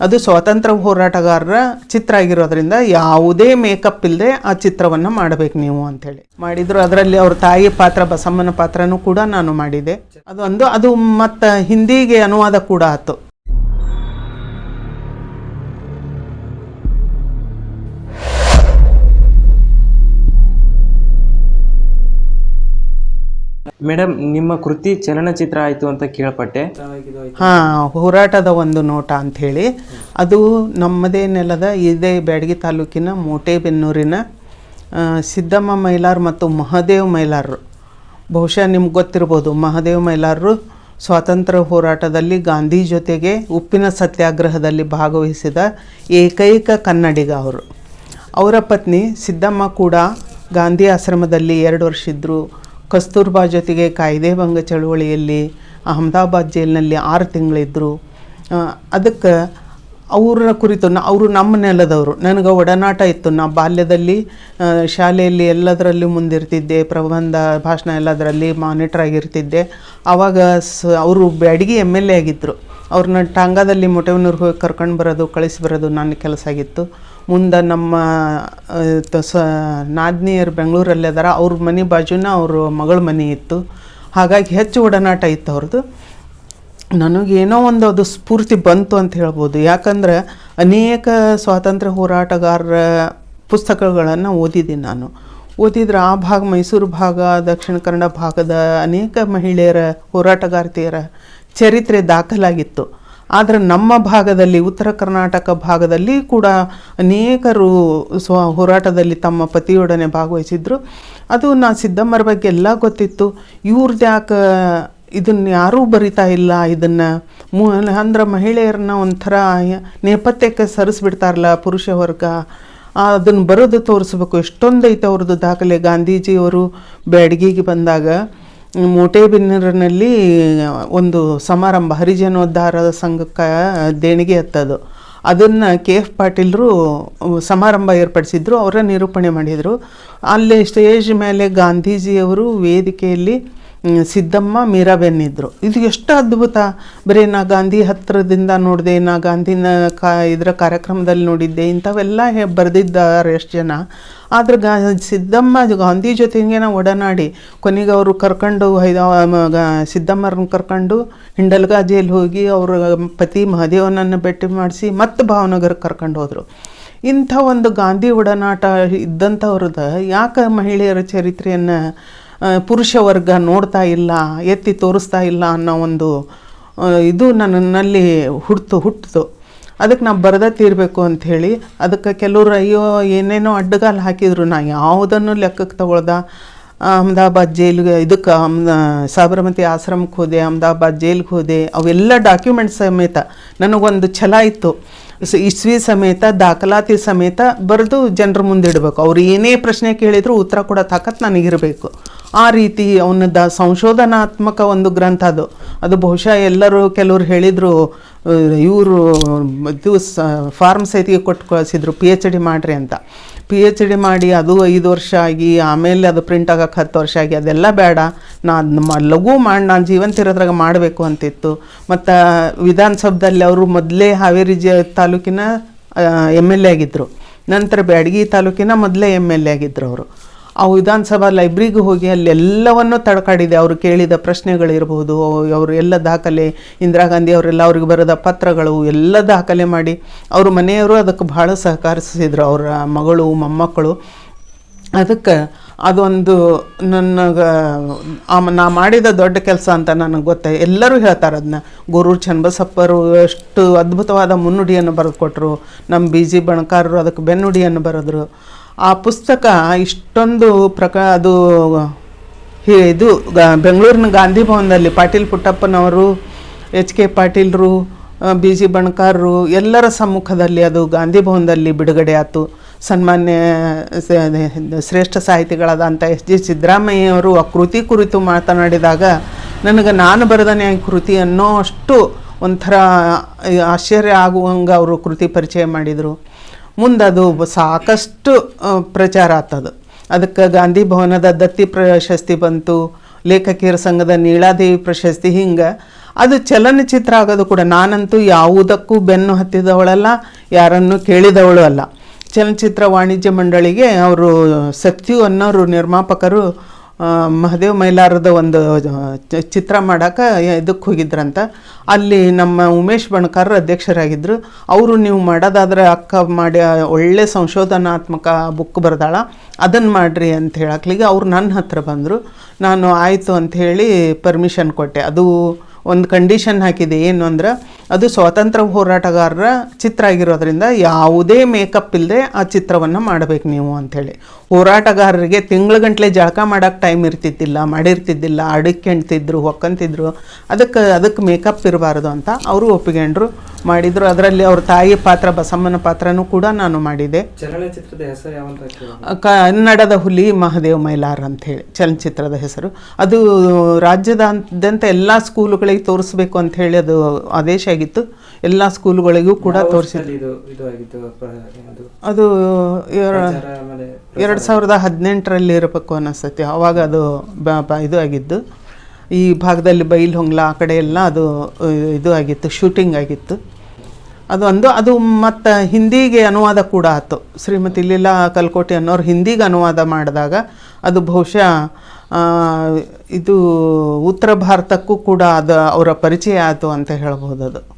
ಅದು ಸ್ವಾತಂತ್ರ್ಯ ಹೋರಾಟಗಾರರ ಚಿತ್ರ ಆಗಿರೋದ್ರಿಂದ ಯಾವುದೇ ಮೇಕಪ್ ಇಲ್ಲದೆ ಆ ಚಿತ್ರವನ್ನು ಮಾಡಬೇಕು ನೀವು ಅಂಥೇಳಿ. ಮಾಡಿದ್ರು ಅದರಲ್ಲಿ ಅವ್ರ ತಾಯಿ ಪಾತ್ರ, ಬಸಮ್ಮನ ಪಾತ್ರನೂ ಕೂಡ ನಾನು ಮಾಡಿದೆ. ಅದು ಒಂದು, ಅದು ಮತ್ತು ಹಿಂದಿಗೆ ಅನುವಾದ ಕೂಡ ಆಯ್ತು ಮೇಡಮ್, ನಿಮ್ಮ ಕೃತಿ ಚಲನಚಿತ್ರ ಆಯಿತು ಅಂತ ಕೇಳ್ಪಟ್ಟೆ. ಹಾಂ, ಹೋರಾಟದ ಒಂದು ನೋಟ ಅಂಥೇಳಿ. ಅದು ನಮ್ಮದೇ ನೆಲದ ಇದೇ ಬ್ಯಾಡಗಿ ತಾಲೂಕಿನ ಮೋಟೆಬೆನ್ನೂರಿನ ಸಿದ್ದಮ್ಮ ಮೈಲಾರ್ ಮತ್ತು ಮಹದೇವ್ ಮೈಲಾರರು ಬಹುಶಃ ನಿಮ್ಗೆ ಗೊತ್ತಿರ್ಬೋದು, ಮಹದೇವ್ ಮೈಲಾರರು ಸ್ವಾತಂತ್ರ್ಯ ಹೋರಾಟದಲ್ಲಿ ಗಾಂಧಿ ಜೊತೆಗೆ ಉಪ್ಪಿನ ಸತ್ಯಾಗ್ರಹದಲ್ಲಿ ಭಾಗವಹಿಸಿದ ಏಕೈಕ ಕನ್ನಡಿಗ ಅವರು. ಅವರ ಪತ್ನಿ ಸಿದ್ದಮ್ಮ ಕೂಡ ಗಾಂಧಿ ಆಶ್ರಮದಲ್ಲಿ ಎರಡು ವರ್ಷ ಇದ್ದರು ಕಸ್ತೂರ್ಬಾ ಜೊತೆಗೆ ಕಾಯ್ದೆ ಭಂಗ ಚಳುವಳಿಯಲ್ಲಿ ಅಹಮದಾಬಾದ್ ಜೈಲಿನಲ್ಲಿ ಆರು ತಿಂಗಳಿದ್ದರು ಅದಕ್ಕೆ ಅವರ ಕುರಿತು ನ, ಅವರು ನಮ್ಮ ನೆಲದವರು. ನನಗೆ ಒಡನಾಟ ಇತ್ತು. ನಾ ಬಾಲ್ಯದಲ್ಲಿ ಶಾಲೆಯಲ್ಲಿ ಎಲ್ಲದರಲ್ಲೂ ಮುಂದಿರ್ತಿದ್ದೆ. ಪ್ರಬಂಧ, ಭಾಷಣ ಎಲ್ಲದರಲ್ಲಿ ಮಾನಿಟರ್ ಆಗಿರ್ತಿದ್ದೆ ಆವಾಗ ಸ, ಅವರು ಬ್ಯಾಡಗಿ ಎಂ ಎಲ್ ಎ ಆಗಿದ್ದರು ಅವ್ರನ್ನ ಟಾಂಗಾದಲ್ಲಿ ಮೊಟೆವನೂರ್ಗೆ ಹೋಗಿ ಕರ್ಕೊಂಡು ಬರೋದು, ಕಳಿಸಿ ಬರೋದು ನನ್ನ ಕೆಲಸ ಆಗಿತ್ತು. ಮುಂದೆ ನಮ್ಮ ಸ ನಾದಿನಿಯರು ಬೆಂಗಳೂರಲ್ಲಿ ಅದಾರ ಅವ್ರ ಮನೆ ಬಾಜುನ ಅವ್ರ ಮಗಳ ಮನೆ ಇತ್ತು. ಹಾಗಾಗಿ ಹೆಚ್ಚು ಒಡನಾಟ ಇತ್ತು ಅವ್ರದ್ದು. ನನಗೇನೋ ಒಂದು ಅದು ಸ್ಫೂರ್ತಿ ಬಂತು ಅಂತ ಹೇಳ್ಬೋದು. ಯಾಕಂದ್ರೆ ಅನೇಕ ಸ್ವಾತಂತ್ರ್ಯ ಹೋರಾಟಗಾರರ ಪುಸ್ತಕಗಳನ್ನು ಓದಿದ್ದೀನಿ ನಾನು. ಓದಿದ್ರೆ ಆ ಭಾಗ ಮೈಸೂರು ಭಾಗ, ದಕ್ಷಿಣ ಕನ್ನಡ ಭಾಗದ ಅನೇಕ ಮಹಿಳೆಯರ ಹೋರಾಟಗಾರ್ತಿಯರ ಚರಿತ್ರೆ ದಾಖಲಾಗಿತ್ತು. ಆದರೆ ನಮ್ಮ ಭಾಗದಲ್ಲಿ, ಉತ್ತರ ಕರ್ನಾಟಕ ಭಾಗದಲ್ಲಿ ಕೂಡ ಅನೇಕರು ಸ್ವ ಹೋರಾಟದಲ್ಲಿ ತಮ್ಮ ಪತಿಯೊಡನೆ ಭಾಗವಹಿಸಿದ್ರು. ಅದು ನಾ ಸಿದ್ದಮ್ಮರ ಬಗ್ಗೆ ಎಲ್ಲ ಗೊತ್ತಿತ್ತು. ಇವ್ರದ್ದು ಯಾಕೆ ಇದನ್ನ ಯಾರೂ ಬರಿತಾ ಇಲ್ಲ, ಇದನ್ನು ಮು ಅಂದ್ರೆ ಮಹಿಳೆಯರನ್ನ ಒಂಥರ ನೇಪಥ್ಯಕ್ಕೆ ಸರಿಸ್ಬಿಡ್ತಾರಲ್ಲ ಪುರುಷ ವರ್ಗ. ಅದನ್ನು ಬರೋದು ತೋರಿಸ್ಬೇಕು. ಎಷ್ಟೊಂದೈತೆ ಅವ್ರದ್ದು ದಾಖಲೆ. ಗಾಂಧೀಜಿಯವರು ಬ್ಯಾಡಗಿಗೆ ಬಂದಾಗ ಮೋಟೆಬಿನ್ನರಿನಲ್ಲಿ ಒಂದು ಸಮಾರಂಭ ಹರಿಜನೋದ್ಧಾರ ಸಂಘಕ್ಕೆ ದೇಣಿಗೆ ಹತ್ತದು. ಅದನ್ನು ಕೆ ಎಫ್ ಪಾಟೀಲರು ಸಮಾರಂಭ ಏರ್ಪಡಿಸಿದ್ರು, ಅವರ ನಿರೂಪಣೆ ಮಾಡಿದರು. ಅಲ್ಲಿ ಸ್ಟೇಜ್ ಮೇಲೆ ಗಾಂಧೀಜಿಯವರು ವೇದಿಕೆಯಲ್ಲಿ ಸಿದ್ದಮ್ಮ ಮೀರಾಬೆನ್ ಇದ್ದರು ಇದು ಎಷ್ಟು ಅದ್ಭುತ. ಬರೀ ನಾ ಗಾಂಧಿ ಹತ್ತಿರದಿಂದ ನೋಡಿದೆ ನಾ ಗಾಂಧಿನ ಕಾ, ಇದರ ಕಾರ್ಯಕ್ರಮದಲ್ಲಿ ನೋಡಿದ್ದೆ, ಇಂಥವೆಲ್ಲ ಹೇ, ಬರೆದಿದ್ದಾರೆ ಎಷ್ಟು ಜನ. ಆದರೆ ಗಾ, ಸಿದ್ದಮ್ಮ ಗಾಂಧಿ ಜೊತೆಗೆ ನಾವು ಒಡನಾಡಿ, ಕೊನೆಗೆ ಅವರು ಕರ್ಕೊಂಡು ಹೈದ ಸಿದ್ದಮ್ಮರನ್ನ ಕರ್ಕೊಂಡು ಹಿಂಡಲ್ಗಾಜಿಯಲ್ಲಿ ಹೋಗಿ ಅವರ ಪತಿ ಮಹದೇವನನ್ನು ಭೇಟಿ ಮಾಡಿಸಿ ಮತ್ತೆ ಭಾವನಗರಕ್ಕೆ ಕರ್ಕೊಂಡು ಹೋದರು. ಇಂಥ ಒಂದು ಗಾಂಧಿ ಒಡನಾಟ ಇದ್ದಂಥವ್ರದ್ದು ಯಾಕೆ ಮಹಿಳೆಯರ ಚರಿತ್ರೆಯನ್ನು ಪುರುಷ ವರ್ಗ ನೋಡ್ತಾ ಇಲ್ಲ, ಎತ್ತಿ ತೋರಿಸ್ತಾ ಇಲ್ಲ ಅನ್ನೋ ಒಂದು ಇದು ನನ್ನಲ್ಲಿ ಹುಡ್ತು ಹುಟ್ಟಿತು ಅದಕ್ಕೆ ನಾವು ಬರದ ತೀರಬೇಕು ಅಂಥೇಳಿ ಅದಕ್ಕೆ ಕೆಲವರು ಅಯ್ಯೋ, ಏನೇನೋ ಅಡ್ಡಗಾಲು ಹಾಕಿದ್ರು, ನಾ ಯಾವುದನ್ನು ಲೆಕ್ಕಕ್ಕೆ ತಗೊಳ್ದ? ಅಹಮದಾಬಾದ್ ಜೈಲಿಗೆ, ಇದಕ್ಕೆ ಸಾಬರಮತಿ ಆಶ್ರಮಕ್ಕೆ ಹೋದೆ, ಅಹಮದಾಬಾದ್ ಜೈಲಿಗೆ ಹೋದೆ, ಅವೆಲ್ಲ ಡಾಕ್ಯುಮೆಂಟ್ ಸಮೇತ, ನನಗೊಂದು ಛಲ ಇತ್ತು. ಇಸ್ವಿ ಸಮೇತ, ದಾಖಲಾತಿ ಸಮೇತ ಬರೆದು ಜನರ ಮುಂದಿಡಬೇಕು. ಅವ್ರು ಏನೇ ಪ್ರಶ್ನೆ ಕೇಳಿದ್ರು ಉತ್ತರ ಕೊಡೋ ತಾಕತ್ ನನಗಿರಬೇಕು. ಆ ರೀತಿ ಅವನದ ಸಂಶೋಧನಾತ್ಮಕ ಒಂದು ಗ್ರಂಥ ಅದು. ಅದು ಬಹುಶಃ ಎಲ್ಲರೂ ಕೆಲವರು ಹೇಳಿದರು, ಇವರು ಇದು ಸ ಫಾರ್ಮ್ ಸೈತಿಗೆ ಕೊಟ್ಟು ಕಳಿಸಿದ್ರು ಪಿ ಎಚ್ ಡಿ ಮಾಡಿರಿ ಅಂತ. ಪಿ ಎಚ್ ಡಿ ಮಾಡಿ ಅದು ಐದು ವರ್ಷ ಆಗಿ, ಆಮೇಲೆ ಅದು ಪ್ರಿಂಟ್ ಆಗಕ್ಕೆ ಹತ್ತು ವರ್ಷ ಆಗಿ, ಅದೆಲ್ಲ ಬೇಡ. ನಾನು ಲಘು ಮಾಡಿ, ನಾನು ಜೀವಂತಿರೋದ್ರಾಗ ಮಾಡಬೇಕು ಅಂತಿತ್ತು. ಮತ್ತು ವಿಧಾನಸೌಧದಲ್ಲಿ ಅವರು ಮೊದಲೇ ಹಾವೇರಿ ಜ, ತಾಲೂಕಿನ ಎಂ ಎಲ್ ಎ ಆಗಿದ್ದರು ನಂತರ ಬ್ಯಾಡಗಿ ತಾಲೂಕಿನ ಮೊದಲೇ ಎಂ ಎಲ್ ಎ ಆಗಿದ್ದರು ಅವರು. ಆ ವಿಧಾನಸಭಾ ಲೈಬ್ರರಿಗೆ ಹೋಗಿ ಅಲ್ಲಿ ತಡ್ಕಾಡಿದೆ. ಅವರು ಕೇಳಿದ ಪ್ರಶ್ನೆಗಳಿರ್ಬೋದು ಅವರು ಎಲ್ಲ ದಾಖಲೆ, ಇಂದಿರಾ ಗಾಂಧಿ ಅವರೆಲ್ಲ ಅವ್ರಿಗೆ ಬರೆದ ಪತ್ರಗಳು ಎಲ್ಲ ದಾಖಲೆ ಮಾಡಿ ಅವ್ರ ಮನೆಯವರು ಅದಕ್ಕೆ ಭಾಳ ಸಹಕರಿಸಿದ್ರು. ಅವರ ಮಗಳು, ಮೊಮ್ಮಕ್ಕಳು. ಅದಕ್ಕೆ ಅದೊಂದು ನನಗೆ ನಾ ಮಾಡಿದ ದೊಡ್ಡ ಕೆಲಸ ಅಂತ ನನಗೆ ಗೊತ್ತೆ ಎಲ್ಲರೂ ಹೇಳ್ತಾರೆ ಅದನ್ನ ಗುರೂರು ಚನ್ನಬಸಪ್ಪರು ಎಷ್ಟು ಅದ್ಭುತವಾದ ಮುನ್ನುಡಿಯನ್ನು ಬರೆದುಕೊಟ್ರು. ನಮ್ಮ ಬಿ ಜಿ ಬಣಕಾರರು ಅದಕ್ಕೆ ಬೆನ್ನುಡಿಯನ್ನು ಬರೆದ್ರು. ಆ ಪುಸ್ತಕ ಇಷ್ಟೊಂದು ಪ್ರಕ, ಅದು ಇದು ಬೆಂಗಳೂರಿನ ಗಾಂಧಿ ಭವನದಲ್ಲಿ ಪಾಟೀಲ್ ಪುಟ್ಟಪ್ಪನವರು, ಎಚ್ ಕೆ ಪಾಟೀಲ್ರು ಬಿ ಜಿ ಬಣಕಾರರು ಎಲ್ಲರ ಸಮ್ಮುಖದಲ್ಲಿ ಅದು ಗಾಂಧಿ ಭವನದಲ್ಲಿ ಬಿಡುಗಡೆ ಆಯಿತು. ಸನ್ಮಾನ್ಯ ಶ್ರೇಷ್ಠ ಶ್ರೇಷ್ಠ ಸಾಹಿತಿಗಳಾದಂಥ ಎಸ್ ಜಿ ಸಿದ್ದರಾಮಯ್ಯವರು ಆ ಕೃತಿ ಕುರಿತು ಮಾತನಾಡಿದಾಗ, ನನಗೆ ನಾನು ಬರೆದನೇ ಕೃತಿ ಅನ್ನೋ ಅಷ್ಟು ಒಂಥರ ಆಶ್ಚರ್ಯ ಆಗುವಂಗೆ ಅವರು ಕೃತಿ ಪರಿಚಯ ಮಾಡಿದರು. ಮುಂದೆ ಅದು ಸಾಕಷ್ಟು ಪ್ರಚಾರ ಆತದು. ಅದಕ್ಕೆ ಗಾಂಧಿ ಭವನದ ದತ್ತಿ ಪ್ರಶಸ್ತಿ ಬಂತು, ಲೇಖಕಿಯರ ಸಂಘದ ನೀಳಾದೇವಿ ಪ್ರಶಸ್ತಿ ಹಿಂಗೆ. ಅದು ಚಲನಚಿತ್ರ ಆಗೋದು ಕೂಡ. ನಾನಂತೂ ಯಾವುದಕ್ಕೂ ಬೆನ್ನು ಹತ್ತಿದವಳಲ್ಲ, ಯಾರನ್ನು ಕೇಳಿದವಳು ಅಲ್ಲ. ಚಲನಚಿತ್ರ ವಾಣಿಜ್ಯ ಮಂಡಳಿಗೆ ಅವರು ಸತ್ಯು ಅನ್ನೋರು ನಿರ್ಮಾಪಕರು ಮಹದೇವ್ ಮೈಲಾರದ ಒಂದು ಚಿತ್ರ ಮಾಡೋಕೆ ಇದಕ್ಕೆ ಹೋಗಿದ್ರಂತ. ಅಲ್ಲಿ ನಮ್ಮ ಉಮೇಶ್ ಬಣಕಾರ್ ಅಧ್ಯಕ್ಷರಾಗಿದ್ದರು ಅವರು ನೀವು ಮಾಡೋದಾದ್ರೆ ಅಕ್ಕ ಮಾಡಿ ಒಳ್ಳೆ ಸಂಶೋಧನಾತ್ಮಕ ಬುಕ್ ಬರ್ದಾಳ. ಅದನ್ನು ಮಾಡಿರಿ ಅಂತ ಹೇಳಕ್ಲಿಗೆ ಅವ್ರು ನನ್ನ ಹತ್ರ ಬಂದರು. ನಾನು ಆಯಿತು ಹೇಳಿ ಪರ್ಮಿಷನ್ ಕೊಟ್ಟೆ. ಅದು ಒಂದು ಕಂಡೀಷನ್ ಹಾಕಿದೆ ಏನು ಅಂದ್ರೆ ಅದು ಸ್ವಾತಂತ್ರ್ಯ ಹೋರಾಟಗಾರರ ಚಿತ್ರ ಆಗಿರೋದ್ರಿಂದ ಯಾವುದೇ ಮೇಕಪ್ ಇಲ್ಲದೆ ಆ ಚಿತ್ರವನ್ನು ಮಾಡಬೇಕು ನೀವು ಅಂಥೇಳಿ. ಹೋರಾಟಗಾರರಿಗೆ ತಿಂಗಳ ಜಳಕ ಮಾಡೋಕ್ಕೆ ಟೈಮ್ ಇರ್ತಿದ್ದಿಲ್ಲ ಮಾಡಿರ್ತಿದ್ದಿಲ್ಲ ಅಡಿಕೆ ಹೆಣ್ತಿದ್ರು ಹೊಕ್ಕಂತಿದ್ರು ಅದಕ್ಕೆ ಅದಕ್ಕೆ ಮೇಕಪ್ ಇರಬಾರ್ದು ಅಂತ ಅವರು ಒಪ್ಪಿಕೊಂಡ್ರು ಮಾಡಿದರು. ಅದರಲ್ಲಿ ಅವ್ರ ತಾಯಿ ಪಾತ್ರ ಬಸಮ್ಮನ ಪಾತ್ರನೂ ಕೂಡ ನಾನು ಮಾಡಿದೆ. ಚಲನಚಿತ್ರದ ಹೆಸರು ಯಾವಂತ ಕನ್ನಡದ ಹುಲಿ ಮಹದೇವ್ ಮೈಲಾರ್ ಅಂತ ಹೇಳಿ ಚಲನಚಿತ್ರದ ಹೆಸರು. ಅದು ರಾಜ್ಯದಾದ್ಯಂತ ಎಲ್ಲ ಸ್ಕೂಲುಗಳಿಗೆ ತೋರಿಸ್ಬೇಕು ಅಂತ ಹೇಳಿ ಅದು ಆದೇಶ ಆಗಿತ್ತು. ಎಲ್ಲ ಸ್ಕೂಲ್ಗಳಿಗೂ ಕೂಡ ತೋರಿಸಿದ್ರು. ಅದು ಎರಡು ಸಾವಿರದ ಹದಿನೆಂಟರಲ್ಲಿ ಇರಬೇಕು ಅನ್ನಿಸ್ತೈತಿ. ಅವಾಗ ಅದು ಇದು ಆಗಿದ್ದು. ಈ ಭಾಗದಲ್ಲಿ ಬೈಲ್ ಹೊಂಗ್ಲ ಆ ಕಡೆ ಎಲ್ಲ ಅದು ಇದು ಆಗಿತ್ತು ಶೂಟಿಂಗ್ ಆಗಿತ್ತು. ಅದು ಒಂದು ಅದು ಮತ್ತು ಹಿಂದಿಗೆ ಅನುವಾದ ಕೂಡ ಆಯಿತು ಶ್ರೀಮತಿ ಲೀಲಾ ಕಲ್ಕೋಟಿ ಅನ್ನೋರು ಹಿಂದಿಗೆ ಅನುವಾದ ಮಾಡಿದಾಗ ಅದು ಬಹುಶಃ ಇದು ಉತ್ತರ ಭಾರತಕ್ಕೂ ಕೂಡ ಅದು ಅವರ ಪರಿಚಯ ಆಯಿತು ಅಂತ ಹೇಳ್ಬೋದು ಅದು